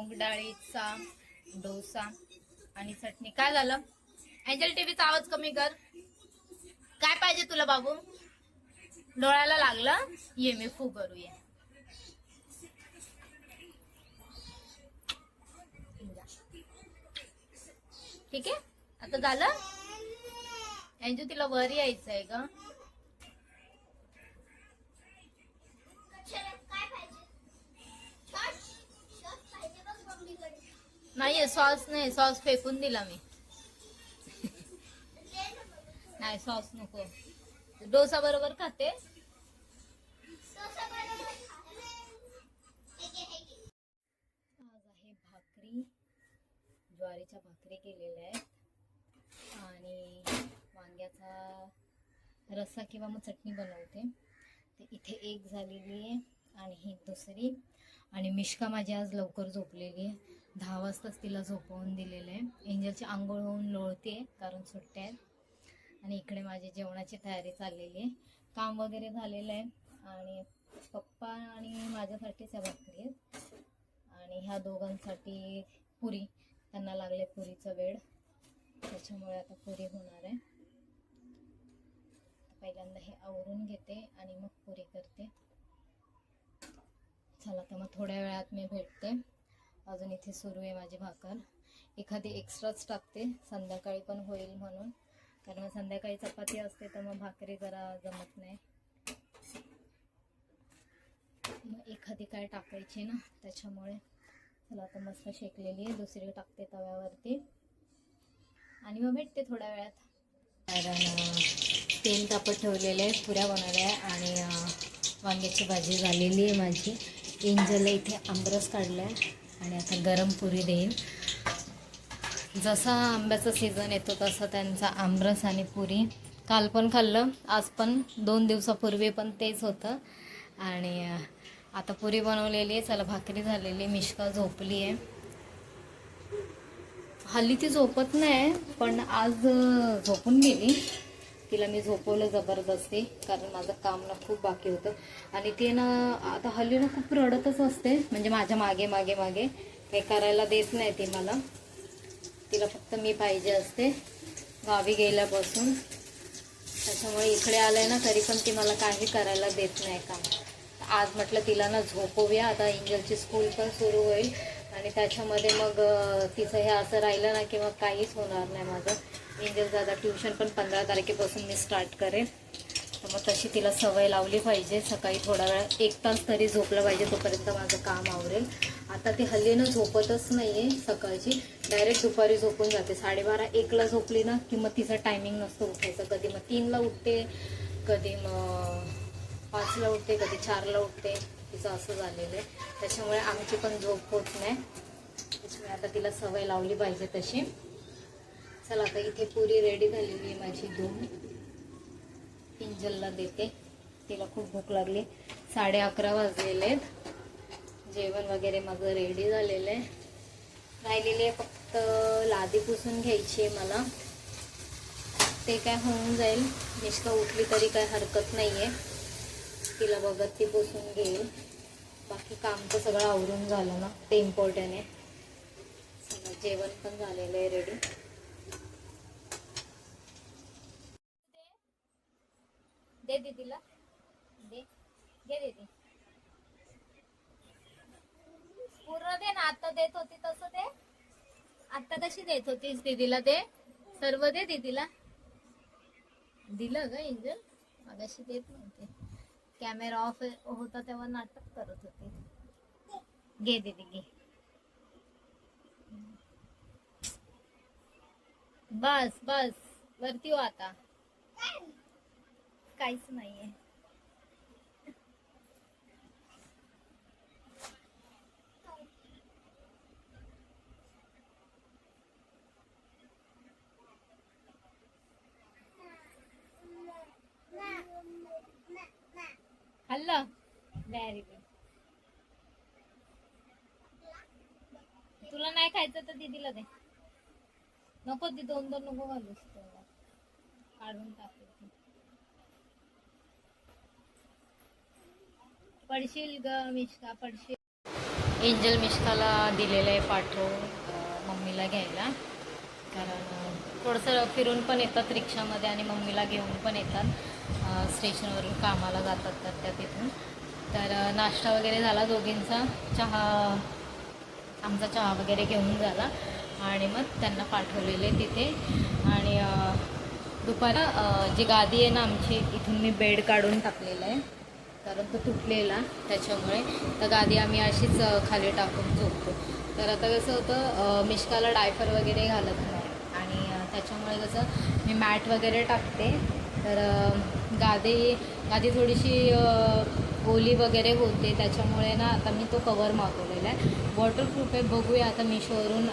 मूग डाळीचा डोसा आणि चटणी. काय झालं? एंजल टीव्हीचा आवाज कमी कर. काय पाहिजे तुला बाबू? डोळ्याला लागलं? ये मी फू करू ये ठीक आहे? आता झालं? एंजू तिला वर यायचं आहे का सॉस नाही सॉस फेकून दिला मी. नाही सॉस नको. डोसा बरोबर खाते. आज आहे भाकरी. ज्वारीच्या भाकरी केलेल्या आहेत. आणि वांग्याचा रस्सा किंवा मग चटणी बनवते. तर इथे एक झालेली आहे आणि ही दुसरी. आणि मिश्का माझी आज लवकर झोपलेली आहे. दहा वाजताच तिला झोपवून दिलेलं आहे. एंजलची आंघोळ होऊन लोळते कारण सुट्ट्या आहेत. आणि इकडे माझी जेवणाची तयारी चाललेली आहे. काम वगैरे झालेलं आहे. आणि पप्पा आणि माझ्यासाठीच या भाकरी आहेत. आणि ह्या दोघांसाठी पुरी त्यांना लागले पुरीचं वेळ. त्याच्यामुळे आता पुरी होणार आहे. पहिल्यांदा हे आवरून घेते आणि मग पुरी करते. चला तर मग थोड्या वेळात मी भेटते. अजून इथे सुरू आहे माझी भाकर. एखादी एक्स्ट्राच टाकते. संध्याकाळी पण होईल म्हणून. कारण मग संध्याकाळी चपाती असते तर मग भाकरी जरा जमत नाही. मग एखादी काय टाकायची ना त्याच्यामुळे. चला आता मस्त शेकलेली आहे. दुसरी टाकते तव्यावरती. आणि मग भेटते थोड्या वेळात. कारण तेल तापत ठेवलेले आहे पुऱ्या बनवल्या आणि वांग्याची भाजी झालेली आहे माझी. एंजलला इथे आंबरस काढला आहे आणि आता गरम पुरी देईन. जसा आंब्याचा सीझन येतो तसा त्यांचा आमरस आणि पुरी. काल पण खाल्लं आज पण दोन दिवसापूर्वी पण तेच होतं. आणि आता पुरी बनवलेली आहे चला भाकरी झालेली मिश्का झोपली आहे. हल्ली ती झोपत नाही पण आज झोपून गेली. तिला मी झोपवलं जबरदस्ती कारण माझं काम ना खूप बाकी होतं. आणि ती ना आता हल्ली ना खूप रडतच असते म्हणजे माझ्या मागे मागे मागे. काही करायला देत नाही ती मला. तिला फक्त मी पाहिजे असते गावी गेल्यापासून. त्याच्यामुळे इकडे आलंय ना तरी पण ती मला काही करायला देत नाही काम. आज म्हटलं तिला ना झोपवूया आता इंजलची स्कूल पण सुरू होईल. आणि त्याच्यामध्ये मग तिचं हे असं राहिलं ना की मग काहीच होणार नाही माझं. इंजलचं आता ट्युशन पण पंधरा तारखेपासून मी स्टार्ट करेन. तर मग तशी तिला सवय लावली पाहिजे. सकाळी थोडा वेळ एक तास तरी झोपलं पाहिजे तोपर्यंत माझं काम आवरेल. आता ती हल्लीनं झोपतच नाही आहे सकाळची. डायरेक्ट दुपारी झोपून जाते. साडेबारा एकला झोपली ना की मग तिचं टायमिंग नसतो उठायचं. कधी मग तीनला उठते कधी मग पाचला उठते कधी चारला उठते. तिचं असं झालेलं आहे. त्याच्यामुळे आमची पण झोप होत नाही. त्याच्यामुळे आता तिला सवय लावली पाहिजे तशी. चला आता इथे पुरी रेडी झालेली आहे माझी दोन पिंजलला देते. तिला खूप भूक लागली. साडे अकरा वाजलेले आहेत जेवण वगैरे माझं रेडी झालेलं आहे. राहिलेली आहे फक्त लादी पुसून घ्यायची आहे मला. ते काय होऊन जाईल. निष्का उठली तरी काय हरकत नाही आहे तिला बघत ती पुसून घेईल. बाकी काम तर सगळं आवरून झालं ना. ते इम्पॉर्टंट आहे. जेवण पण झालेलं आहे रेडी दे दीदीला. दे. घे दीदी. पूर्ण दे ना आता देत होती तसं दे. आता कशी देत होतीस दीदीला दे. सर्व दे दीदीला. दिलं ग इंजल. मगाशी देत नव्हते. कॅमेरा ऑफ होता तेव्हा नाटक करत होते. घे दीदी घे. बस बस. वरती हो आता. काहीच नाहीये. खाल्लं व्हेरी गुड तुला नाही खायचं तर दीदीला दे. नको ती दोन दोन नको घालूस तेवढा. काढून टाकू पडशील ग मिश्का पडशील. एंजल मिश्काला दिलेलं आहे पाठवून मम्मीला घ्यायला. कारण थोडंसं फिरून पण येतात रिक्षामध्ये आणि मम्मीला घेऊन पण येतात. स्टेशनवरून कामाला जातात तर त्या तिथून. तर नाश्ता वगैरे झाला दोघींचा. चहा आमचा चहा वगैरे घेऊन झाला. आणि मग त्यांना पाठवलेले तिथे. आणि दुपारा जी गादी आहे ना आमची इथून मी बेड काढून टाकलेला आहे. कारण तो तुटलेला त्याच्यामुळे. तर गादी आम्ही अशीच खाली टाकून झोपतो. तर आता कसं होतं मिश्काला डायफर वगैरे घालत नाही. आणि त्याच्यामुळे कसं मी मॅट वगैरे टाकते. तर गादी गादी थोडीशी ओली वगैरे होते. त्याच्यामुळे ना आता मी तो कवर मागवलेला आहे. वॉटरप्रूफ आहे बघूया आता मिशोवरून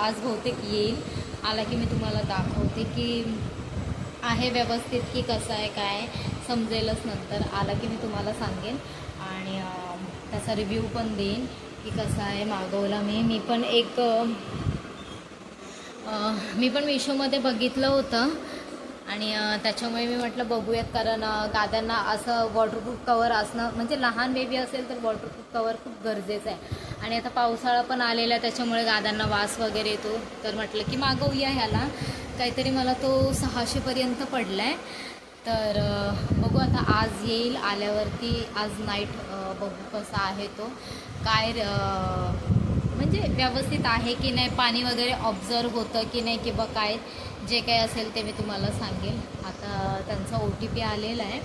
आज बहुतेक येईल. आला की मी तुम्हाला दाखवते की आहे व्यवस्थित की कसं आहे काय समजेलच नंतर. आला की मी तुम्हाला सांगेन. आणि त्याचा रिव्ह्यू पण देईन की कसा आहे मागवला. मी मी पण एक मी पण मिशोमध्ये बघितलं होतं. आणि त्याच्यामुळे मी म्हटलं बघूयात. कारण अं, गाद्यांना असं वॉटरप्रूफ कवर असणं म्हणजे लहान बेबी असेल तर वॉटरप्रूफ कवर खूप गरजेचं आहे. आणि आता पावसाळा पण आलेला आहे त्याच्यामुळे गाद्यांना वास वगैरे येतो. तर म्हटलं की मागवूया ह्याला. काहीतरी मला तो सहाशेपर्यंत पडला आहे तर बघू आता आज येईल आल्यावरती आज नाईट बघू कसा आहे तो. काय म्हणजे व्यवस्थित आहे की नाही पाणी वगैरे ऑब्झर्व होतं की नाही किंवा काय जे काही असेल ते मी तुम्हाला सांगेल. आता त्यांचा ओ टी पी आलेला आहे.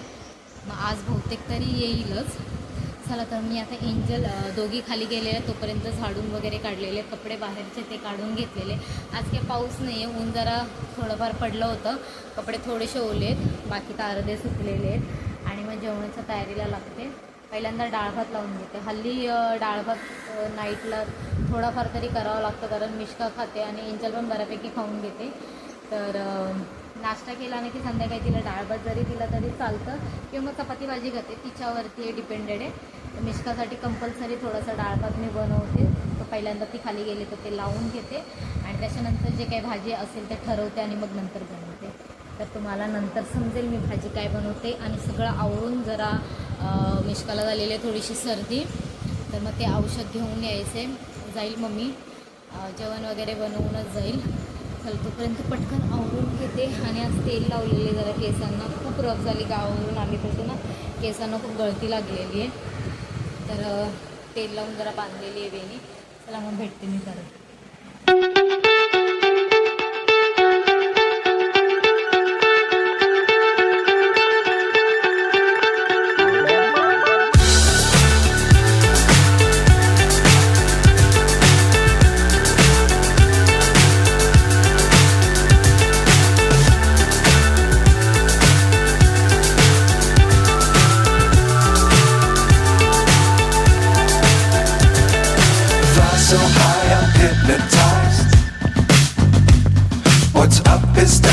मग आज बहुतेक तरी येईलच. चला तर मी आता एंजल दोघी खाली गेलेले तोपर्यंत झाडून वगैरे काढलेले कपडे बाहेरचे ते काढून घेतलेले आज काही पाऊस नाही आहे ऊन जरा थोडंफार पडलं होतं. कपडे थोडेसे ओलेत बाकी तर अर्धे सुकलेले आहेत. आणि मग जेवणाच्या तयारीला लागते. पहिल्यांदा डाळ भात लावून घेते. हल्ली डाळ भात नाईटला थोडाफार तरी करावं लागतं. कारण मिश्का खाते आणि एंजल पण बऱ्यापैकी खाऊन घेते. तर नाश्ता केला आणि की संध्याकाळी तिला डाळभात जरी दिला तरी चालतं. किंवा मग चपाती भाजी करते. तिच्यावरती डिपेंडेड आहे. तर मिष्कासाठी कंपल्सरी थोडासा डाळ भात मी बनवते. तर पहिल्यांदा ती खाली गेली तर ते लावून घेते. आणि त्याच्यानंतर जे काही भाजी असेल ते ठरवते आणि मग नंतर बनवते. तर तुम्हाला नंतर समजेल मी भाजी काय बनवते. आणि सगळं आवरून जरा मिश्काला मिष्काला झालेली आहे थोडीशी सर्दी. तर मग ते औषध घेऊन यायचे. जाईल मम्मी. जेवण वगैरे बनवूनच जाईल. तोपर्यंत पटकन आवरून घेते. आणि आज तेल लावलेले जरा केसांना. खूप रफ झाली गावावरून आली तसं ना केसांना खूप गळती लागलेली आहे. तर तेल लावून जरा बांधलेली आहे वेणी. चला मग भेटते मी परत.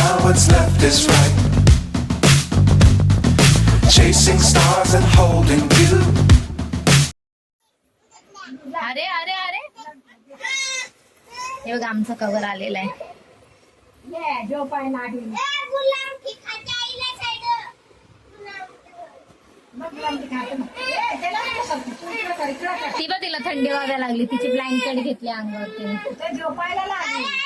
Down, what's left is right. Chasing stars and holding you. अरे अरे अरे. हे बघा आमचा कवर आलेला आहे. ती बघ तिला थंडी वाजायला लागली. तिची ब्लँकेट घेतली अंगावरती. झोपायला लागली.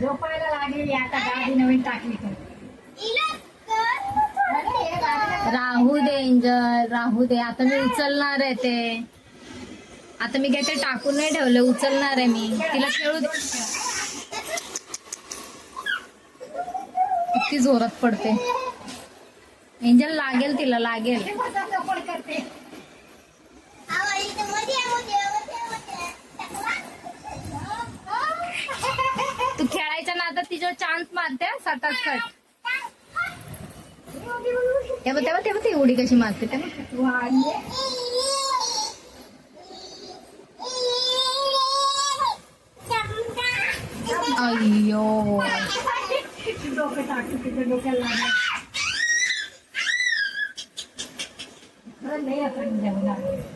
झोपायला लागली आता गाडी नवीन टाकली तर. राहू दे एंजल राहू दे. आता मी उचलणार आहे ते. आता मी काय ते टाकून नाही ठेवले उचलणार आहे मी. तिला खेळू दे. किती जोरात पडते. एंजल लागेल तिला लागेल बसा चपळ करते तू खेळायच्या नादात तिच्यावर चान्स मारते सटात सट तेव्हा तेव्हा तेव्हा ती उडी कशी मारते तेव्हा. अय्यो. डोकं डोक्याला नाही आता जेवणार.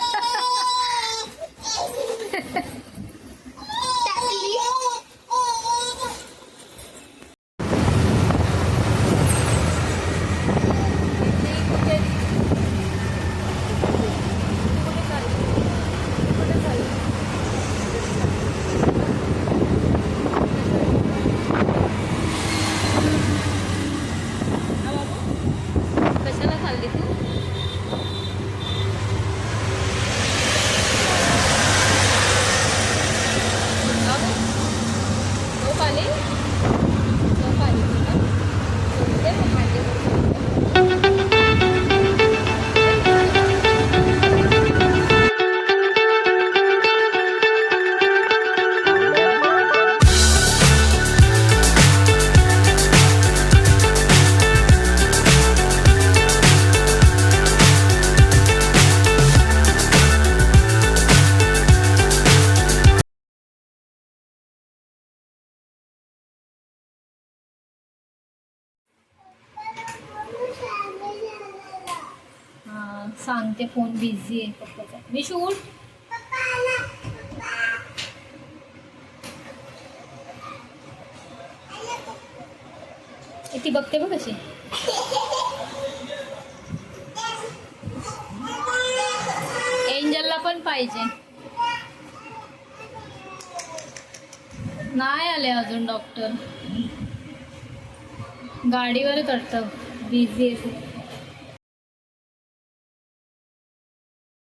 सांगते फोन बिझी आहे पप्पाचा. मी शूट ती बघते बघ कशी एंजलला पण पाहिजे. नाही आले अजून डॉक्टर गाडीवर करतं. बिझी आहे